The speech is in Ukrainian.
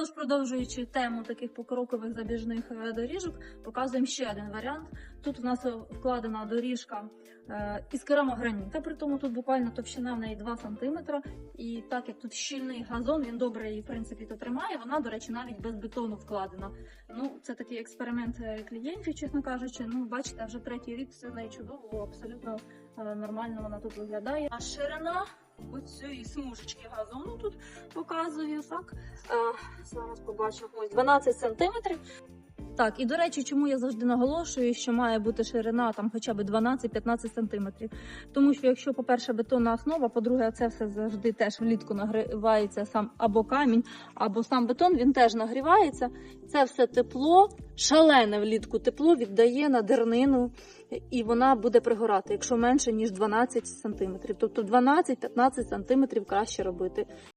Тож, продовжуючи тему таких покрокових забіжних е, доріжок, показуємо ще один варіант. Тут у нас е, вкладена доріжка е, із керамограніта, при тому тут буквально товщина в неї 2 см. І так як тут щільний газон, він добре її в принципі то тримає. Вона, до речі, навіть без бетону вкладена. Ну, це такий експеримент е, клієнтів, чесно кажучи. Ну, бачите, вже третій рік все неї чудово, абсолютно нормально вона тут виглядає. А ширина ось смужечки газону тут показую, так? Зараз побачимо ось 12 сантиметрів. Так, і до речі, чому я завжди наголошую, що має бути ширина там хоча б 12-15 сантиметрів. Тому що якщо, по-перше, бетонна основа, по-друге, це все завжди теж влітку нагрівається сам або камінь, або сам бетон, він теж нагрівається. Це все тепло, шалене влітку тепло віддає на дернину, і вона буде пригорати, якщо менше ніж 12 сантиметрів. Тобто 12-15 сантиметрів краще робити.